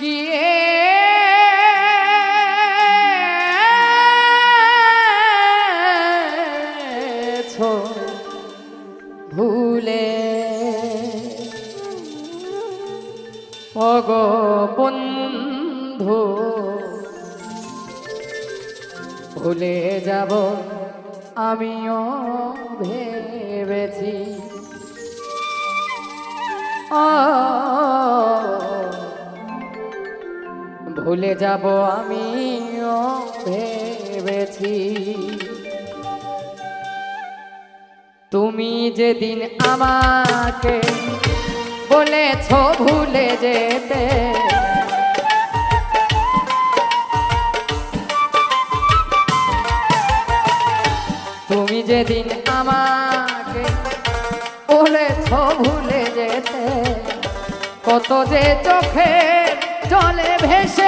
গিয়ে ভুলে। অগ বন্ধু ভুলে যাব আমিও ভেবেছি। আ, ভুলে যাব আমিও, ভেবেছি। তুমি যেদিন আমাকে বলেছ ভুলে যেতে, তুমি যেদিন আমাকে বলেছ ভুলে যেতে, কত যে চোখে জলে ভেসেছি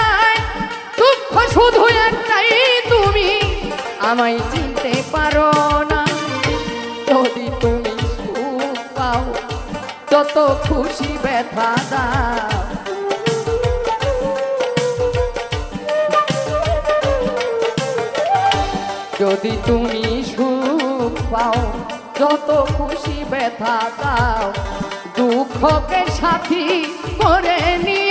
শুধু একটাই তুমি। আমায় চিনতে পারো না। যদি তুমি সুখ পাও, যত খুশি ব্যথা দাও। যদি তুমি সুখ পাও, যত খুশি ব্যথা দাও। দুঃখকে সাথী করে নিয়েছি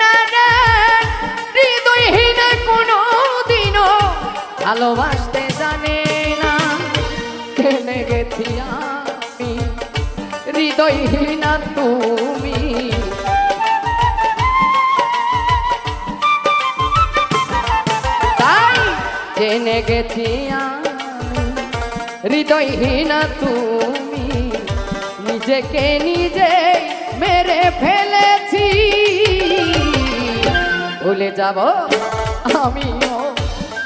না। ভালোবাসতে জানে না কেনে গেছি আমি? হৃদয়হীন তুমি। জেনে গেছি আমি, হৃদয়হীন তুমি। নিজেকে নিজে মেরে ফেলেছি। ভুলে যাব আমিও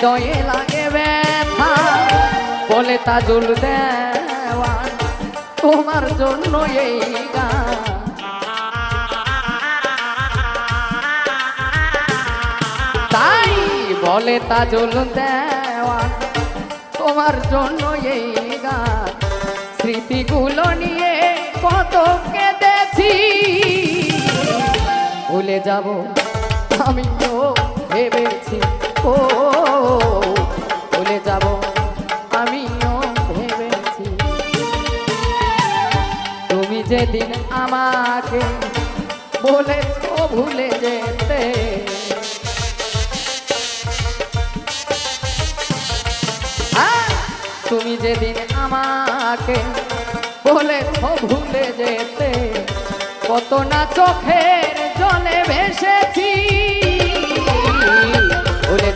হৃদয়ে লাগে ব্যথা, বলে তাজুল দেওয়া তোমার জন্য এই গান। তাই বলে তাজুল দেওয়া তোমার জন্য এই গান। স্মৃতিগুলো নিয়ে কত কেঁদেছি। ভুলে যাব, আমিও ভেবেছি। ও ভুলে যাব ভেবেছি। তুমি যেদিন আমাকে বলেছ ভুলে যেতে তুমি যেদিন আমাকে বলে ভুলে যেতে, কত না চোখের জলে